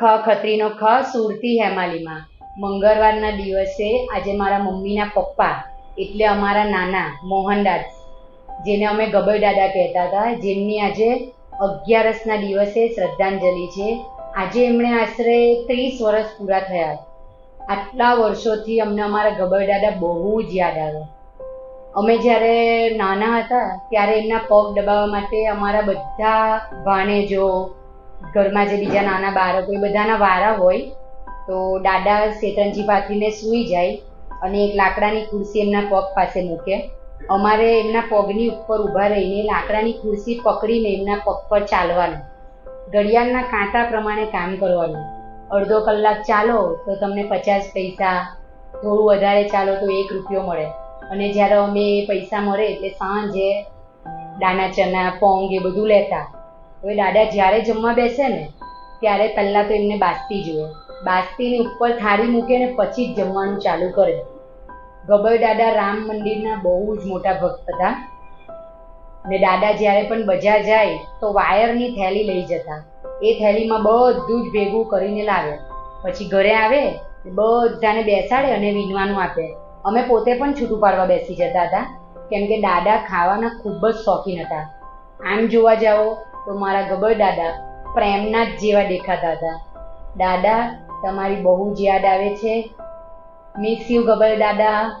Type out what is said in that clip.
ખ ખત્રીનો ખ સુરતી હેમાલીમાં. મંગળવારના દિવસે આજે મારા મમ્મીના પપ્પા, એટલે અમારા નાના મોહનદાસ જેને અમે ગબર દાદા કહેતા હતા, જેમની આજે અગિયારસના દિવસે શ્રદ્ધાંજલિ છે. આજે એમણે આશરે ત્રીસ વર્ષ પૂરા થયા. આટલા વર્ષોથી અમને અમારા ગબર દાદા બહુ જ યાદ આવે. અમે જ્યારે નાના હતા, ત્યારે એમના પગ દબાવવા માટે અમારા બધા ભાણેજો ઘરમાં જે બીજા નાના બાળકો એ બધાના વારા હોય, તો દાદા શેતરંજી પાથરીને સૂઈ જાય અને એક લાકડાની ખુરશી એમના પગ પાસે મૂકે. અમારે એમના પગની ઉપર ઊભા રહીને લાકડાની ખુરશી પકડીને એમના પગ પર ચાલવાનું. ઘડિયાળના કાંટા પ્રમાણે કામ કરવાનું. અડધો કલાક ચાલો તો તમને પચાસ પૈસા, થોડું વધારે ચાલો તો એક રૂપિયો મળે. અને જ્યારે અમે પૈસા મળે એટલે સાંજે દાણા ચના, પોંગ એ બધું લેતા. હવે દાદા, જ્યારે જમવા બેસે ને, ત્યારે પહેલાં તો એમને બાસ્તી જુએ બાસ્તીની ઉપર થાળી મૂકે ને પછી જ જમવાનું ચાલુ કરે. ગબર દાદા રામ મંદિરના બહુ જ મોટા ભક્ત હતા. ને દાદા જ્યારે પણ બજાર જાય, તો વાયરની થેલી લઈ જતા. એ થેલીમાં બધું જ ભેગું કરીને લાવે. પછી ઘરે આવે બધાને બેસાડે અને વીણવાનું આપે. અમે પોતે પણ છૂટું પાડવા બેસી જતા હતા. કેમ કે દાદા ખાવાના ખૂબ જ શોખીન હતા. આમ જોવા જાઓ તો મારા ગબર દાદા પ્રેમના જ જેવા દેખાતા હતા. દાદા, તમારી બહુ જ યાદ આવે છે. મિસ યુ ગબર દાદા.